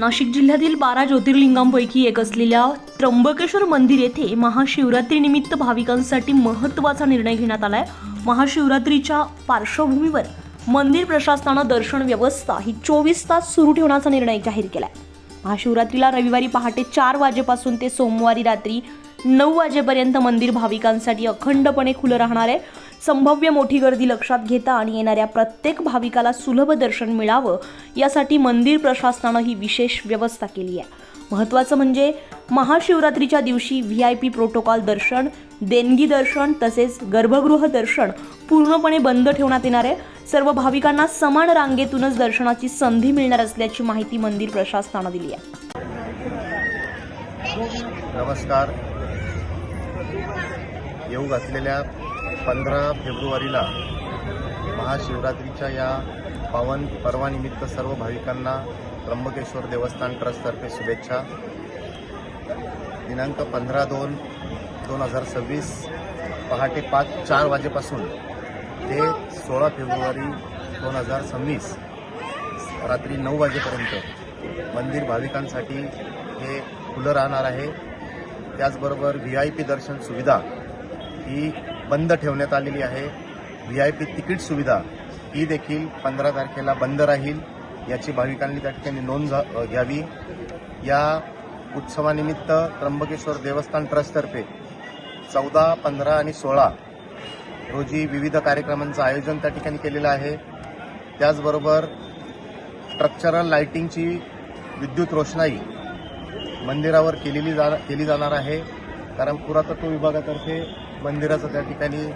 नाशिक जिल्ह्यातील बारा ज्योतिर्लिंगांपैकी एक असलेल्या त्र्यंबकेश्वर मंदिर येथे महाशिवरात्रीनिमित्त भाविकांसाठी महत्त्वाचा निर्णय घेण्यात आलाय. महाशिवरात्रीच्या पार्श्वभूमीवर मंदिर प्रशासनानं दर्शन व्यवस्था ही चोवीस तास सुरू ठेवण्याचा निर्णय जाहीर केलाय. महाशिवरात्रीला रविवारी पहाटे चार वाजेपासून ते सोमवारी रात्री नऊ वाजेपर्यंत मंदिर भाविकांसाठी अखंडपणे खुलं राहणार आहे. संभाव्य मोठी गर्दी लक्षात घेता आणि येणाऱ्या प्रत्येक भाविकाला सुलभ दर्शन मिळावं यासाठी मंदिर प्रशासनानं ही विशेष व्यवस्था केली आहे. महत्त्वाचं म्हणजे महाशिवरात्रीच्या दिवशी व्ही आय पी प्रोटोकॉल दर्शन देणगी दर्शन तसेच गर्भगृह दर्शन पूर्णपणे बंद ठेवण्यात येणार आहे. सर्व भाविकांना समान रांगेतूनच दर्शनाची संधी मिळणार असल्याची माहिती मंदिर प्रशासनानं दिली आहे. नमस्कार. येऊ घातलेल्या पंधरा फेब्रुवारीला महाशिवरात्रीच्या या पावन पर्वानिमित्त सर्व भाविकांना त्र्यंबकेश्वर देवस्थान ट्रस्टतर्फे शुभेच्छा. दिनांक पंधरा दोन दोन हजार सव्वीस पहाटे पाच चार वाजेपासून ते सोळा फेब्रुवारी दोन हजार सव्वीस रात्री नऊ वाजेपर्यंत मंदिर भाविकांसाठी हे खुलं राहणार आहे. त्याचबरोबर व्ही आय पी दर्शन सुविधा ही बंद ठेवण्यात आलेली आहे. व्ही आय पी तिकीट सुविधा ही देखील पंधरा तारखेला बंद राहील याची भाविकांनी त्या ठिकाणी नोंद झा- घ्यावी. या उत्सवानिमित्त त्र्यंबकेश्वर देवस्थान ट्रस्टतर्फे चौदा पंधरा आणि सोळा रोजी विविध कार्यक्रमांचं आयोजन त्या ठिकाणी केलेलं आहे. त्याचबरोबर स्ट्रक्चरल लाईटिंगची विद्युत रोषणाई मंदिरावर केलेली जा केली जाणार आहे. कारण पुरातत्व विभागातर्फे मंदिराचं त्या ठिकाणी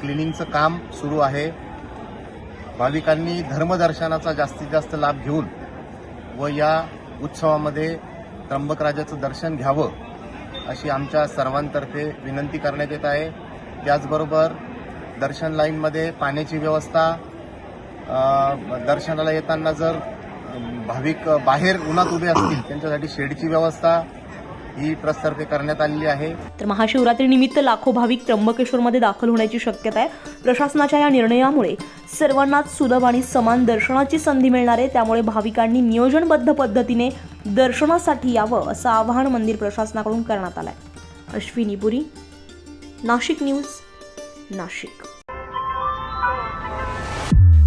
क्लिनिंगचं काम सुरू आहे. भाविकांनी धर्मदर्शनाचा जास्तीत जास्त लाभ घेऊन व या उत्सवामध्ये त्र्यंबकराजाचं दर्शन घ्यावं अशी आमच्या सर्वांतर्फे विनंती करण्यात येत आहे. त्याचबरोबर दर्शन लाईनमध्ये पाण्याची व्यवस्था दर्शनाला येताना जर भाविक बाहेर उन्हात उभे असतील त्यांच्यासाठी शेडची व्यवस्था ही ट्रस्टतर्फे करण्यात आलेली आहे. तर महाशिवरात्रीनिमित्त लाखो भाविक त्र्यंबकेश्वरमध्ये दाखल होण्याची शक्यता आहे. प्रशासनाच्या या निर्णयामुळे सर्वांनाच सुलभ आणि समान दर्शनाची संधी मिळणार आहे. त्यामुळे भाविकांनी नियोजनबद्ध पद्धतीने दर्शनासाठी यावं असं आवाहन मंदिर प्रशासनाकडून करण्यात आलंय. अश्विनी पुरी नाशिक न्यूज नाशिक.